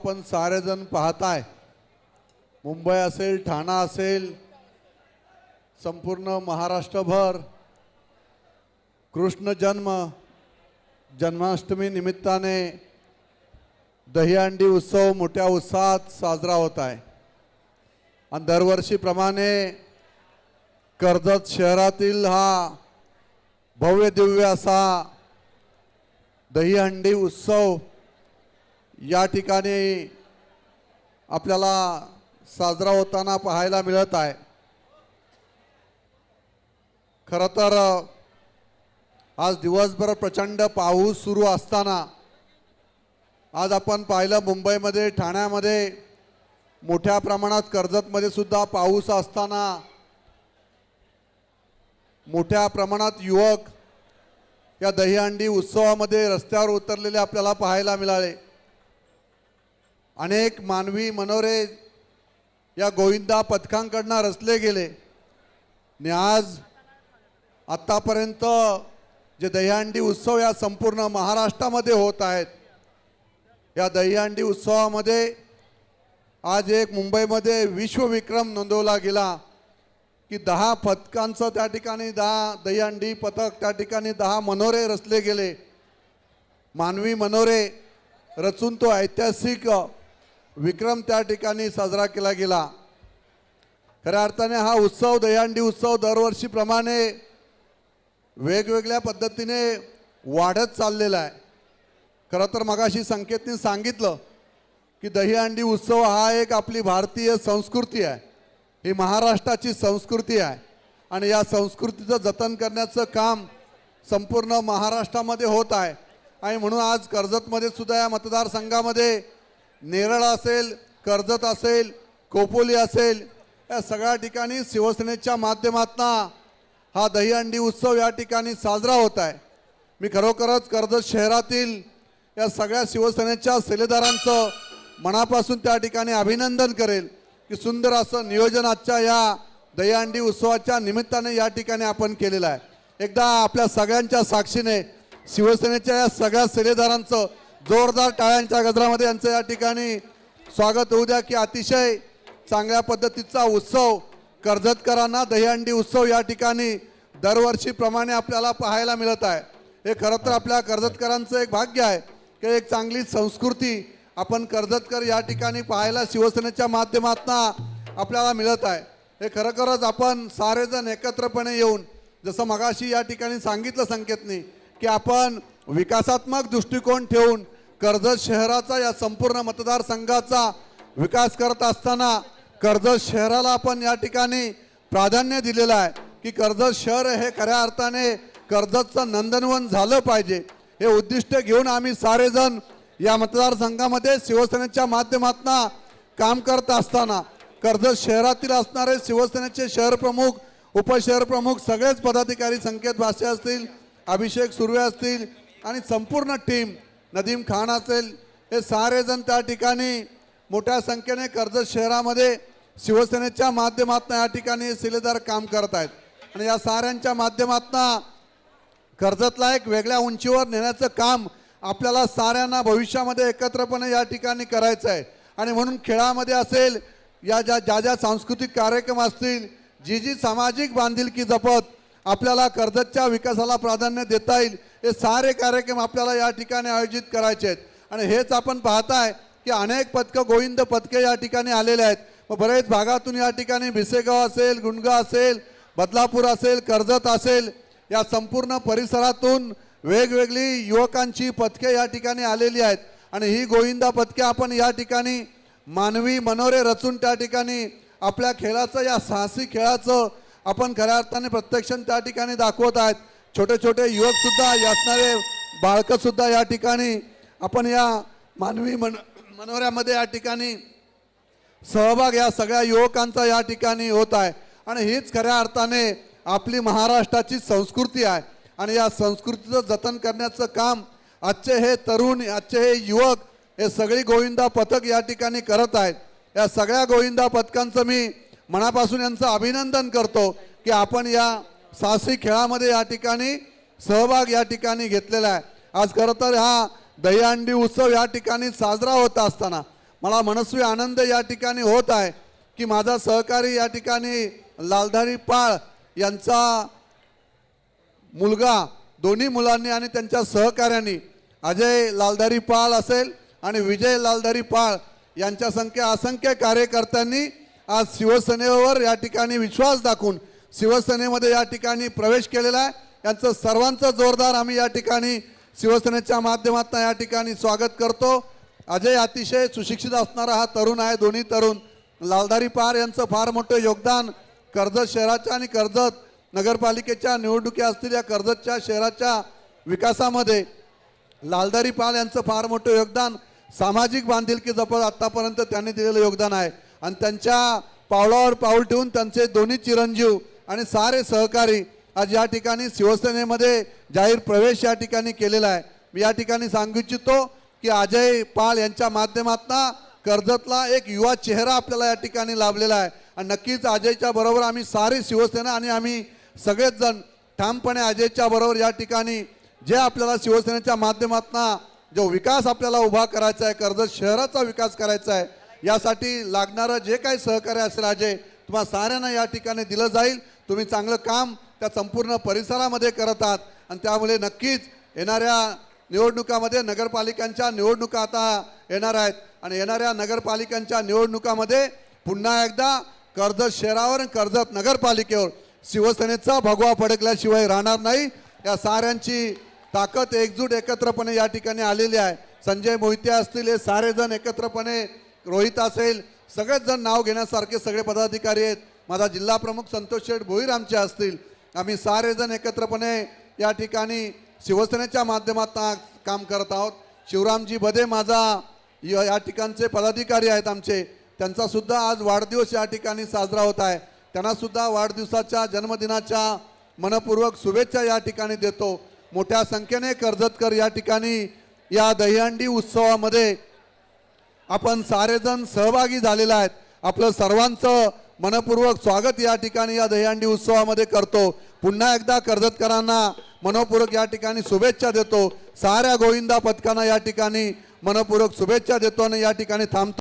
आपण सारेजण पाहताय. मुंबई असेल ठाणा असेल संपूर्ण महाराष्ट्रभर. कृष्ण जन्म जन्माष्टमी निमित्ताने दहीहंडी उत्सव मोठ्या उत्साहात साजरा होत आहे. आणि दरवर्षीप्रमाणे कर्जत शहरातील हा भव्य दिव्य असा दहीहंडी उत्सव या ठिकाणी आपल्याला साजरा होताना पाहायला मिळत आहे. खरं तर आज दिवसभर प्रचंड पाऊस सुरू असताना आज आपण पाहिलं मुंबईमध्ये ठाण्यामध्ये मोठ्या प्रमाणात कर्जतमध्ये सुद्धा पाऊस असताना मोठ्या प्रमाणात युवक या दहीहंडी उत्सवामध्ये रस्त्यावर उतरलेले आपल्याला पाहायला मिळाले. अनेक मानवी मनोरे या गोविंदा पथकांकडनं रचले गेले. आणि आज आत्तापर्यंत जे दहीहंडी उत्सव या संपूर्ण महाराष्ट्रामध्ये होत आहेत या दहीहंडी उत्सवामध्ये आज एक मुंबईमध्ये विश्वविक्रम नोंदवला गेला की दहा पथकांचं त्या ठिकाणी दहा दहीहंडी पथक त्या ठिकाणी दहा मनोरे रचले गेले. मानवी मनोरे रचून तो ऐतिहासिक विक्रम त्या ठिकाणी साजरा केला गेला. खऱ्या अर्थाने हा उत्सव दहीहंडी उत्सव दरवर्षीप्रमाणे वेगवेगळ्या पद्धतीने वाढत चाललेला आहे. खरं तर मगाशी संकेतने सांगितलं की दहीहंडी उत्सव हा एक आपली भारतीय संस्कृती आहे. ही महाराष्ट्राची संस्कृती आहे. आणि या संस्कृतीचं जतन करण्याचं काम संपूर्ण महाराष्ट्रामध्ये होत आहे. आणि म्हणून आज कर्जतमध्ये सुद्धा या मतदारसंघामध्ये नेरळ असेल कर्जत असेल कोपोली असेल या सगळ्या ठिकाणी शिवसेनेच्या माध्यमातून हा दहीहंडी उत्सव या ठिकाणी साजरा होत आहे. मी खरोखरच कर्जत शहरातील या सगळ्या शिवसेनेच्या सेलेदारांचं मनापासून त्या ठिकाणी अभिनंदन करेल की सुंदर असं नियोजन आजच्या या दहीहंडी उत्सवाच्या निमित्ताने या ठिकाणी आपण केलेलं आहे. एकदा आपल्या सगळ्यांच्या साक्षीने शिवसेनेच्या या सगळ्या सेलेदारांचं जोरदार टाळ्यांच्या गजरामध्ये यांचं या ठिकाणी स्वागत होऊ द्या की अतिशय चांगल्या पद्धतीचा उत्सव कर्जतकरांना दहीहंडी उत्सव या ठिकाणी दरवर्षीप्रमाणे आपल्याला पाहायला मिळत आहे. हे खरं तर आपल्या कर्जतकरांचं एक भाग्य आहे की एक चांगली संस्कृती आपण कर्जतकर या ठिकाणी पाहायला शिवसेनेच्या माध्यमातून आपल्याला मिळत आहे. हे खरोखरच आपण सारेजण एकत्रपणे येऊन जसं मगाशी या ठिकाणी सांगितलं संकेतनी की आपण विकासात्मक दृष्टिकोन ठेवून कर्जत शहराचा या संपूर्ण मतदारसंघाचा विकास करत असताना कर्जत शहराला आपण या ठिकाणी प्राधान्य दिलेलं आहे की कर्जत शहर हे खऱ्या अर्थाने कर्जतचं नंदनवन झालं पाहिजे. हे उद्दिष्ट घेऊन आम्ही सारेजण या मतदारसंघामध्ये शिवसेनेच्या माध्यमातून काम करत असताना कर्जत शहरातील असणारे शिवसेनेचे शहरप्रमुख उपशहरप्रमुख उपशहर प्रमुख सगळेच पदाधिकारी संकेत भाषे असतील अभिषेक सुर्वे असतील आणि संपूर्ण टीम नदीम खान असेल हे सारेजण त्या ठिकाणी मोठ्या संख्येने कर्जत शहरामध्ये शिवसेनेच्या माध्यमातून या ठिकाणी शिलेदार काम करत आहेत. आणि या साऱ्यांच्या माध्यमातून कर्जतला एक वेगळ्या उंचीवर नेण्याचं काम आपल्याला साऱ्यांना भविष्यामध्ये एकत्रपणे या ठिकाणी करायचं आहे. आणि म्हणून खेळामध्ये असेल या ज्या ज्या ज्या सांस्कृतिक कार्यक्रम असतील जी जी सामाजिक बांधिलकी जपत आपल्याला कर्जतच्या विकासाला प्राधान्य देता येईल. हे सारे कार्यक्रम आपल्याला या ठिकाणी आयोजित करायचे आहेत. आणि हेच आपण पाहताय की अनेक पथकं गोविंद पथके या ठिकाणी आलेले आहेत. मग बरेच भागातून या ठिकाणी भिसेगाव असेल गुंडगाव असेल बदलापूर असेल कर्जत असेल या संपूर्ण परिसरातून वेगवेगळी युवकांची पथके या ठिकाणी आलेली आहेत. आणि ही गोविंदा पथके आपण या ठिकाणी मानवी मनोरे रचून त्या ठिकाणी आपल्या खेळाचं या साहसी खेळाचं आपण खऱ्या अर्थाने प्रत्यक्ष त्या ठिकाणी दाखवत आहेत. छोटे छोटे युवक सुद्धा असणारे सुद्धा या ठिकाणी. आपण या मानवी मन मनोऱ्यामध्ये या ठिकाणी सहभाग या सगळ्या युवकांचा या ठिकाणी होत आहे. आणि हीच खऱ्या अर्थाने आपली महाराष्ट्राची संस्कृती आहे. आणि या संस्कृतीचं जतन करण्याचं काम आजचे हे तरुण आजचे हे युवक हे सगळी गोविंदा पथक या ठिकाणी करत आहेत. या सगळ्या गोविंदा पथकांचं मी मनापासून यांचं अभिनंदन करतो की आपण या साहसी खेळामध्ये या ठिकाणी सहभाग या ठिकाणी घेतलेला आहे. आज खरं तर हा दहीहंडी उत्सव या ठिकाणी साजरा होत असताना मला मनस्वी आनंद या ठिकाणी होत आहे की माझा सहकारी या ठिकाणी लालधारी पाळ यांचा मुलगा दोन्ही मुलांनी आणि त्यांच्या सहकाऱ्यांनी अजय लालधारी पाळ असेल आणि विजय लालधारी पाळ यांच्या संख्या असंख्य कार्यकर्त्यांनी आज शिवसेनेवर या ठिकाणी विश्वास दाखवून शिवसेनेमध्ये या ठिकाणी प्रवेश केलेला आहे. यांचं सर्वांचं जोरदार आम्ही या ठिकाणी शिवसेनेच्या माध्यमातून या ठिकाणी स्वागत करतो. अजय अतिशय सुशिक्षित असणारा हा तरुण आहे दोन्ही तरुण. लालधारी पार यांचं फार मोठं योगदान कर्जत शहराच्या आणि कर्जत नगरपालिकेच्या निवडणुकी असतील या कर्जतच्या शहराच्या विकासामध्ये. लालधारी पाल यांचं फार मोठं योगदान सामाजिक बांधिलकी जपत आत्तापर्यंत त्यांनी दिलेलं योगदान आहे. आणि त्यांच्या पावलावर पाऊल ठेवून त्यांचे दोन्ही चिरंजीव आणि सारे सहकारी आज या ठिकाणी शिवसेनेमध्ये जाहीर प्रवेश या ठिकाणी केलेला आहे. मी या ठिकाणी सांगू इच्छितो की अजय पाल यांच्या माध्यमातून कर्जतला एक युवा चेहरा आपल्याला या ठिकाणी लाभलेला आहे. आणि नक्कीच अजयच्या बरोबर आम्ही सारी शिवसेना आणि आम्ही सगळेच जण ठामपणे अजयच्या बरोबर या ठिकाणी जे आपल्याला शिवसेनेच्या माध्यमातून जो विकास आपल्याला उभा करायचा आहे कर्जत शहराचा विकास करायचा आहे यासाठी लागणारं जे काही सहकार्य असेल अजय तुम्हा साऱ्यांना या ठिकाणी दिलं जाईल. तुम्ही चांगलं काम त्या संपूर्ण परिसरामध्ये करत आहात. आणि त्यामुळे नक्कीच येणाऱ्या निवडणुकामध्ये नगरपालिकांच्या निवडणुका आता येणार आहेत. आणि येणाऱ्या नगरपालिकांच्या निवडणुकामध्ये पुन्हा एकदा कर्जत शहरावर आणि कर्जत नगरपालिकेवर शिवसेनेचा भगवा फडकल्याशिवाय राहणार नाही. या साऱ्यांची ताकद एकजूट एकत्रपणे या ठिकाणी आलेली आहे. संजय मोहिते असतील हे सारेजण एकत्रपणे रोहित असेल सगळेच जण नाव घेण्यासारखे सगळे पदाधिकारी आहेत. माझा जिल्हा प्रमुख संतोष शेठ भोईर आमचे असतील. आम्ही सारे जण एकत्रपणे या ठिकाणी शिवसेनेच्या माध्यमातून काम करत आहोत. शिवरामजी भदे माझा या ठिकाणचे पदाधिकारी आहेत आमचे. त्यांचासुद्धा आज वाढदिवस या ठिकाणी साजरा होत आहे. त्यांनासुद्धा वाढदिवसाच्या जन्मदिनाच्या मनपूर्वक शुभेच्छा या ठिकाणी देतो. मोठ्या संख्येने कर्जतकर या ठिकाणी या दहीहंडी उत्सवामध्ये आपण सारेजण सहभागी झालेले आहेत. आपलं सर्वांचं मनपूर्वक स्वागत या ठिकाणी या दहीहंडी उत्सवामध्ये करतो. पुन्हा एकदा कर्जतकरांना मनपूर्वक या ठिकाणी शुभेच्छा देतो. साऱ्या गोविंदा पथकांना या ठिकाणी मनपूर्वक शुभेच्छा देतो आणि या ठिकाणी थांबतो.